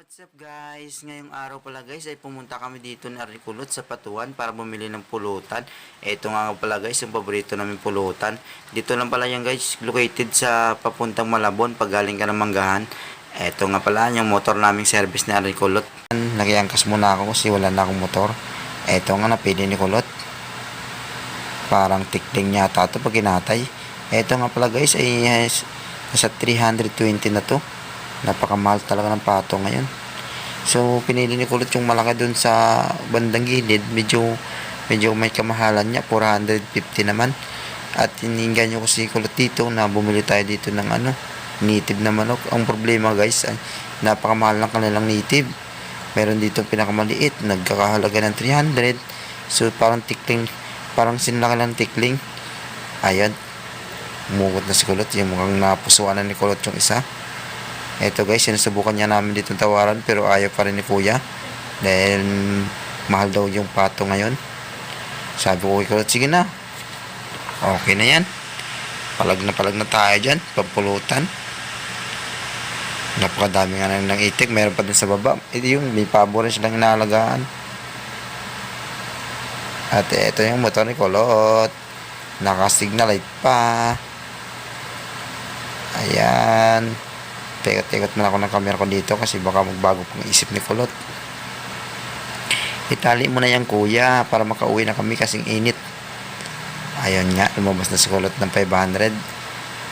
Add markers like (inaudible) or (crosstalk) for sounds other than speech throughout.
what's up guys? Ngayong araw pala guys ay pumunta kami dito na Riculot sa Patuan para bumili ng pulutan. Ito nga pala guys, yung paborito namin pulutan. Dito lang pala yan guys, located sa papuntang Malabon pag galing ka ng Manggahan. Ito nga pala yung motor naming service na Riculot. Nakiangkas muna ako kasi wala na akong motor. Ito nga napili ni Kulot. Parang tikling yata ito pag kinatay. Ito nga pala guys ay yes, nasa 320 na to napakamahal talaga ng pato ngayon. So, pinili ni Kulot yung malaki dun sa bandang gilid. Medyo, medyo may kamahalan niya. 450 naman. At hiningan nyo ko si Kulot dito na bumili tayo dito ng ano, native na manok. Ang problema guys, ay napakamahal ng kanilang native. Meron dito pinakamaliit, nagkakahalaga ng 300. So, parang tikling, parang sinlaki ng tikling. Ayan, umugot na si Kulot. Yung mukhang napusuan na ni Kulot yung isa. Ito guys, sinusubukan niya namin dito tawaran pero ayaw pa rin ni kuya. Dahil mahal daw yung pato ngayon. Sabi ko kay sige na. Okay na yan. Palag na palag na tayo dyan. Pampulutan. Napakadami nga na ng itik. Meron pa din sa baba. Ito yung may pabo rin silang inaalagaan. At ito yung motor ni Kulot. Naka-signal light pa. Ayan. Tekot-tekot man ako ng camera ko dito kasi baka magbago pang isip ni Kulot. Itali mo na yan kuya para makauwi na kami kasing init. Ayun nga, lumabas na si Kulot ng 500.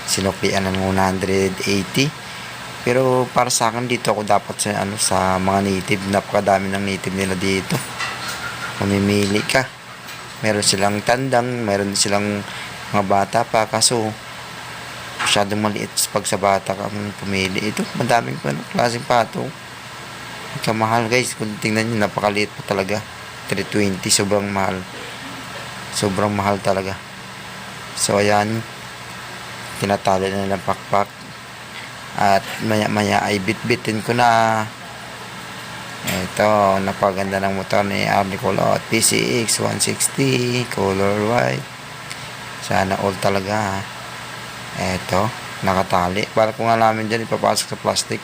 Sinuklian ng 180. Pero para sa akin dito ako dapat sa ano sa mga native, napakadami ng native nila dito. Mamimili ka. Meron silang tandang, meron silang mga bata pa kaso masyadong maliit pag sa bata ka mong pumili. Ito, madaming ano, klaseng pato. Kamahal guys, kung tingnan nyo, napakaliit pa talaga. 320, sobrang mahal. Sobrang mahal talaga. So, ayan, tinatali na ng pakpak. At maya-maya ay bit-bitin ko na. Ito, napaganda ng motor ni Arnie Colot. PCX 160, color white. Sana all talaga ha. Eto, nakatali. Para kung nga namin dyan, ipapasok sa plastic.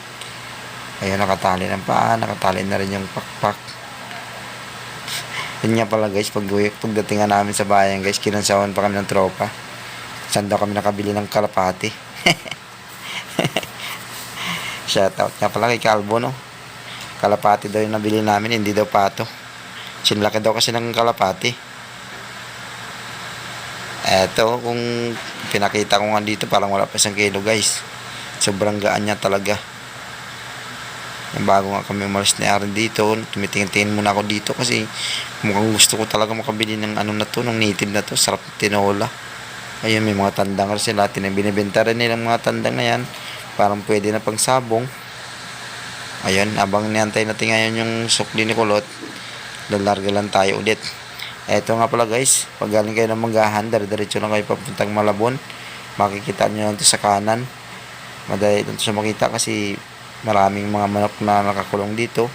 Ayun, nakatali ng paa. Nakatali na rin yung pakpak. Yun nga pala guys, pag pagdating nga namin sa bayan guys, kinansawan pa kami ng tropa. Saan daw kami nakabili ng kalapati. (laughs) Shoutout nga pala kay Calvo, no? Kalapati daw yung nabili namin, hindi daw pato. Sinlaki daw kasi ng kalapati. Eto, kung pinakita ko nga dito, parang wala pa isang kilo guys. Sobrang gaan niya talaga. Bago nga kami umalis ni Aaron dito, tumitingin-tingin muna ako dito kasi mukhang gusto ko talaga makabili ng ano na to, ng native na to, sarap tinola. Ayun, may mga tandang na binibenta rin nilang mga tandang na yan. Parang pwede na pang sabong. Ayun, abang niantay natin ngayon yung sukli ni Kulot, lalarga lang tayo ulit. Eto nga pala guys, pag galing kayo ng manggahan, dire-diretso lang kayo papuntang Malabon. Makikita nyo lang sa kanan. Madali lang siya makita kasi maraming mga manok na nakakulong dito.